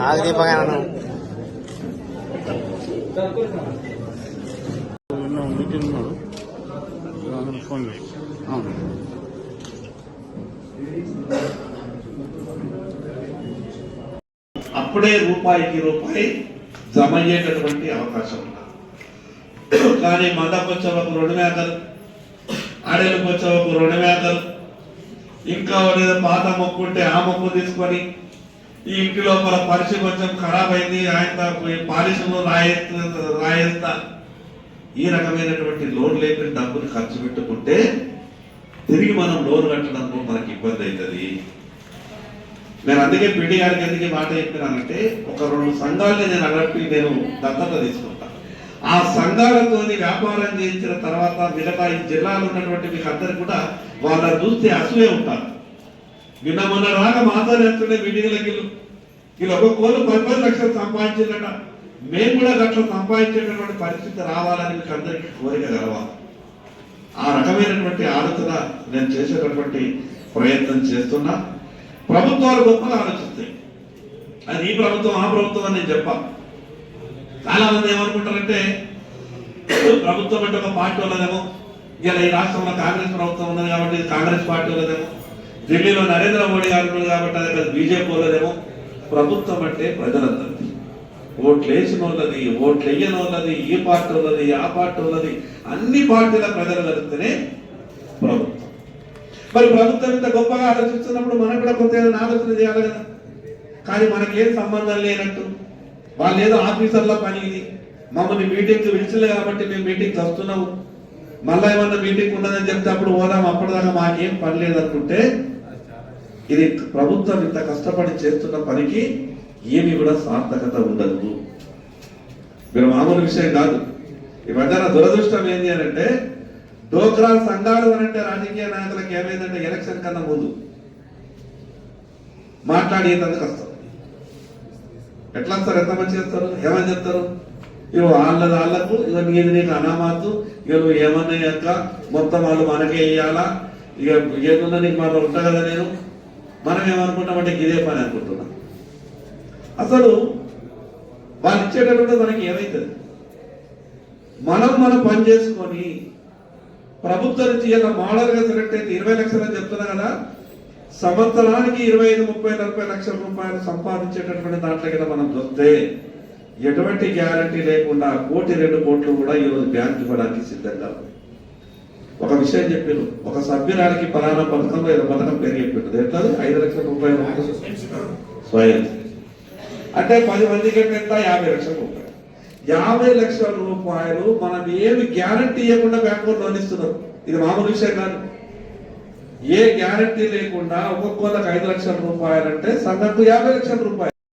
ఆగదీపగాను meeting ఉన్నాడు phone అవును అప్పుడే రూపాయికి రూపాయి జమ అయ్యేటటువంటి అవకాశం ఉంది కానీ వచ్చేవరకు రెండు మేకలు ఆడేళ్ళు వచ్చేవరకు రెండు ఇంకా ఏదో పాత మొక్కు ఉంటే ఆ మొక్కు తీసుకొని ఈ ఇంటి లోపల పరిచి కొంచెం ఖరాబ్ అయింది. ఆయన పాలిషను రాయేస్తా రాయేస్తా. ఈ రకమైనటువంటి లోన్ లేకుండా డబ్బులు ఖర్చు పెట్టుకుంటే తిరిగి మనం లోన్ కట్టడంలో మనకి ఇబ్బంది అవుతుంది. నేను అందుకే పిడి గారికి ఎందుకు మాట చెప్పినానంటే ఒక రెండు సంఘాలని నేను అన్నట్టు నేను దత్తత తీసుకుంటాను ఆ సంఘాలతోని వ్యాపారం చేయించిన తర్వాత మిగతా ఈ జిల్లాలో ఉన్నటువంటి మీకు అందరు కూడా వాళ్ళని చూస్తే అసూయ ఉంటారు. నిన్న మొన్న రాగా మాతో ఎత్తుండే మీటింగ్లకి వీళ్ళు ఒక కోళ్ళు పది పది లక్షలు సంపాదించిందట మేము కూడా గట్ల సంపాదించేటటువంటి పరిస్థితి రావాలని మీకు అందరికీ కోరిక కలవాలి ఆ రకమైనటువంటి ఆలోచన నేను చేసేటటువంటి ప్రయత్నం చేస్తున్నా. ప్రభుత్వాలు గొప్పగా ఆలోచిస్తాయి. అది ఈ ప్రభుత్వం ఆ ప్రభుత్వం అని నేను చెప్పాను చాలా మంది ఏమనుకుంటారంటే ప్రభుత్వం అంటే ఒక పార్టీ ఉన్నదేమో ఇలా ఈ రాష్ట్రంలో కాంగ్రెస్ ప్రభుత్వం ఉన్నది కాబట్టి కాంగ్రెస్ పార్టీ ఉన్నదేమో ఢిల్లీలో నరేంద్ర మోడీ గారు కాబట్టి అది కాదు బీజేపీ ఉన్నదేమో. ప్రభుత్వం అంటే ప్రజలందరిది. ఓట్లు వేసిన వాళ్ళది ఓట్లు వేయని వాళ్ళది ఈ పార్టీ ఉన్నది ఆ పార్టీ ఉన్నది అన్ని పార్టీల ప్రజలు కలిస్తేనే ప్రభుత్వం. మరి ప్రభుత్వం ఇంత గొప్పగా ఆలోచిస్తున్నప్పుడు మనం కూడా కొంత ఏదైనా ఆలోచన చేయాలి కదా. కానీ మనకేం సంబంధం లేనట్టు. వాళ్ళు ఏదో ఆఫీసర్ల పని ఇది మమ్మల్ని మీటింగ్ పిలిచలే కాబట్టి మేము మీటింగ్కి వస్తున్నాము. మళ్ళా ఏమన్నా మీటింగ్ ఉన్నదని చెప్తే అప్పుడు పోదాం అప్పటిదాకా మాకేం పని లేదనుకుంటే ఇది ప్రభుత్వం ఇంత కష్టపడి చేస్తున్న పనికి ఏమి కూడా సార్థకత ఉండదు. మీరు మామూలు విషయం కాదు. ఈ మధ్యన దురదృష్టం ఏంటి అని అంటే డోక్రా సంఘాలు అని అంటే రాజకీయ నాయకులకు ఏమైందంటే ఎలక్షన్ కన్నా ముందు మాట్లాడేందుకు కష్టం. ఎట్లా వస్తారు ఎంత మంది చేస్తారు ఏమని చెప్తారు? ఇక వాళ్ళది వాళ్ళకు ఇక నీది నీకు అనామాతు ఇక నువ్వు ఏమన్నాయక్క? మొత్తం వాళ్ళు మనకే ఇవ్వాలా ఇక ఏదున్నా నీకు మనం ఉంటా కదా నేను? మనం ఏమనుకుంటామంటే ఇదే పని అనుకుంటున్నా. అసలు వాళ్ళు ఇచ్చేటటువంటి మనకి ఏమవుతుంది మనం మనం పని చేసుకొని ప్రభుత్వం నుంచి ఇలా మోడల్గా సెలెక్ట్ అయితే ఇరవై లక్షలు అని చెప్తున్నా కదా సంవత్సరానికి ఇరవై ఐదు ముప్పై నలభై లక్షల రూపాయలు సంపాదించేటటువంటి దాంట్లో కింద మనం చూస్తే ఎటువంటి గ్యారంటీ లేకుండా కోటి రెండు కోట్లు కూడా ఈరోజు బ్యాంక్ ఇవ్వడానికి సిద్ధంగా ఉంది ఒక విషయం చెప్పాను ఒక సభ్యురానికి పలానా పథకంలో ఏదో పథకం పేరు చెప్పింది ఎట్లా ఐదు లక్షల రూపాయలు. స్వయం. అంటే పది మంది కంటే యాభై లక్షల రూపాయలు. యాభై లక్షల రూపాయలు మనం ఏమి గ్యారంటీ ఇవ్వకుండా బ్యాంకులో లోన్ ఇస్తున్నారు ఇది మామూలు విషయం కాదు. ఏ గ్యారంటీ లేకుండా ఒక్కొక్కరికి ఐదు లక్షల రూపాయలంటే సగటు యాభై లక్షల రూపాయలు.